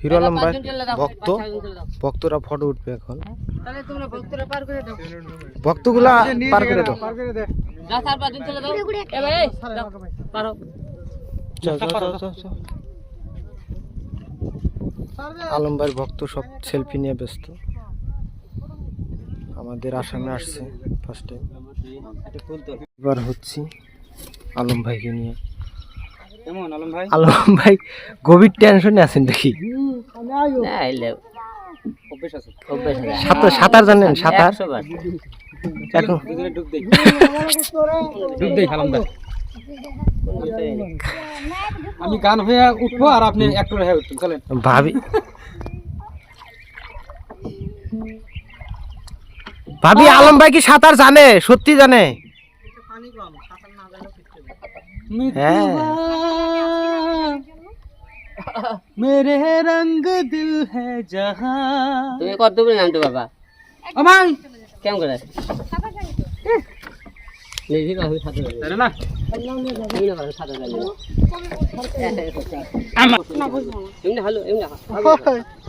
Hero Alam. ভাই ভক্ত? ভক্তরা ফটো উঠবে এখন। তাহলে তোমরা পার করে দাও। ভক্তগুলা পার করে দাও। যা চার পাঁচ দিন চলে দাও। এ ভাই এই, দাও, পারো। চল, চল, চল, চল, চল। আলম ভাইয়ের ভক্ত সব সেলফি নিয়ে ব্যস্ত। আমাদের আসামে আসছে ফার্স্ট টাইম এবার হচ্ছি আলম ভাইকে নিয়ে। আলম ভাই? গভীর টেনশনে আছেন দেখি। সাঁতার সাঁতার জানেন সাঁতার? এখন? আমি গান হয়ে উঠবো আর আপনি অ্যাক্টর হয়ে উঠবেন। চলেন। ভাবি। ভাবি আলম ভাই কি সাঁতার জানে? সত্যি জানে? হ্যাঁ। মেরে রঙ্গ দিল হ্যাঁ জাহাঁ তুমি কত বলে নামতে বাবা? আমাই কেমন করে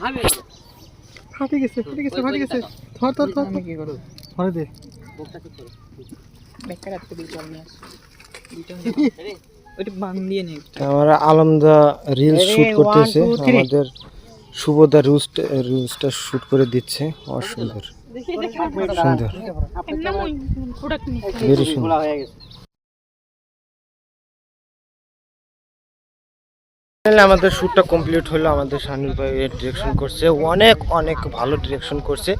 আমি ফাটে গেছে ফাটে গেছে ফাটে গেছে। ধর ধর ধর কি করব ধরে দে। ওইটা বাং দিয়ে নে আমরা আলমদা রিলস শুট করতেছে। আমাদের শুভদা রুস্ট রুলসটা শুট করে দিচ্ছে। অসুন্দর। সুন্দর। ভেরি সুন্দর। হয়ে আমাদের শ্যুটটা কমপ্লিট হলো। আমাদের শানুর ভাই ডিরেকশন করছে। অনেক অনেক ভালো ডিরেকশন করছে।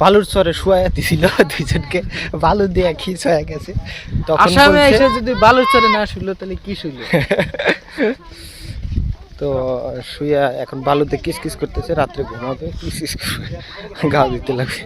বালুর চরে শুয়া দিছিল দুইজনকে। বালু দিয়ে কি হয়ে গেছে। তখন আসামে এসে যদি বালুর চরে না শুনলো তাহলে কি শুনলো তো শুয়া এখন বালুতে কিস কিস করতেছে রাত্রে ঘুমাবে কিস কিস গা দিতে লাগবে।